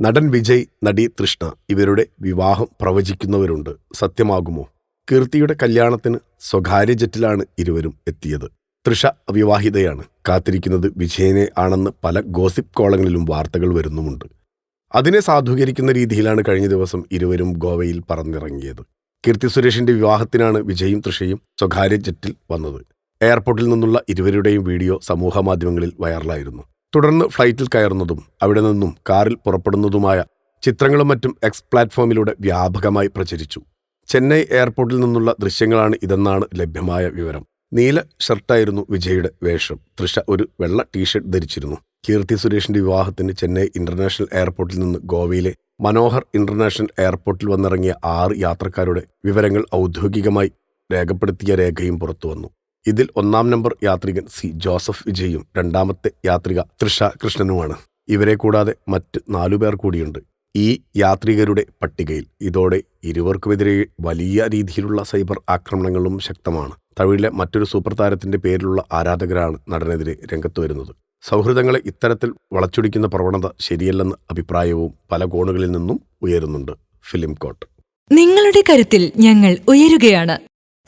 നടൻ വിജയ് നടി തൃഷ്ണ ഇവരുടെ വിവാഹം പ്രവചിക്കുന്നവരുണ്ട്. സത്യമാകുമോ? കീർത്തിയുടെ കല്യാണത്തിന് സ്വകാര്യ ജെറ്റിലാണ് ഇരുവരും എത്തിയത്. തൃഷ അവിവാഹിതയാണ്. കാത്തിരിക്കുന്നത് വിജയനെ ആണെന്ന് പല ഗോസിപ്പ് കോളങ്ങളിലും വാർത്തകൾ വരുന്നുമുണ്ട്. അതിനെ സാധൂകരിക്കുന്ന രീതിയിലാണ് കഴിഞ്ഞ ദിവസം ഇരുവരും ഗോവയിൽ പറന്നിറങ്ങിയത്. കീർത്തി സുരേഷിന്റെ വിവാഹത്തിനാണ് വിജയും തൃഷയും സ്വകാര്യ ജെറ്റിൽ വന്നത്. എയർപോർട്ടിൽ നിന്നുള്ള ഇരുവരുടെയും വീഡിയോ സമൂഹമാധ്യമങ്ങളിൽ വൈറലായിരുന്നു. തുടർന്ന് ഫ്ലൈറ്റിൽ കയറുന്നതും അവിടെ നിന്നും കാറിൽ പുറപ്പെടുന്നതുമായ ചിത്രങ്ങളും മറ്റും എക്സ് പ്ലാറ്റ്ഫോമിലൂടെ വ്യാപകമായി പ്രചരിച്ചു. ചെന്നൈ എയർപോർട്ടിൽ നിന്നുള്ള ദൃശ്യങ്ങളാണ് ഇതെന്നാണ് ലഭ്യമായ വിവരം. നീല ഷർട്ടായിരുന്നു വിജയുടെ വേഷം. തൃഷ ഒരു വെള്ള ടീഷർട്ട് ധരിച്ചിരുന്നു. കീർത്തി സുരേഷിന്റെ വിവാഹത്തിന് ചെന്നൈ ഇന്റർനാഷണൽ എയർപോർട്ടിൽ നിന്ന് ഗോവയിലെ മനോഹർ ഇന്റർനാഷണൽ എയർപോർട്ടിൽ വന്നിറങ്ങിയ ആറ് യാത്രക്കാരുടെ വിവരങ്ങൾ ഔദ്യോഗികമായി രേഖപ്പെടുത്തിയ രേഖയും പുറത്തുവന്നു. ഇതിൽ ഒന്നാം നമ്പർ യാത്രികൻ സി ജോസഫ് വിജയും രണ്ടാമത്തെ യാത്രിക തൃഷ കൃഷ്ണനുമാണ്. ഇവരെ കൂടാതെ മറ്റ് നാലുപേർ കൂടിയുണ്ട്. ഈ യാത്രികരുടെ പട്ടികയിൽ ഇതോടെ ഇരുവർക്കുമെതിരെ വലിയ രീതിയിലുള്ള സൈബർ ആക്രമണങ്ങളും ശക്തമാണ്. തമിഴിലെ മറ്റൊരു സൂപ്പർ താരത്തിന്റെ പേരിലുള്ള ആരാധകരാണ് നടനെതിരെ രംഗത്ത് വരുന്നത്. സൗഹൃദങ്ങളെ ഇത്തരത്തിൽ വളച്ചൊടിക്കുന്ന പ്രവണത ശരിയല്ലെന്ന അഭിപ്രായവും പല കോണുകളിൽ നിന്നും ഉയരുന്നുണ്ട്. ഫിലിം കോട്ട്. നിങ്ങളുടെ കരുത്തിൽ ഞങ്ങൾ ഉയരുകയാണ്.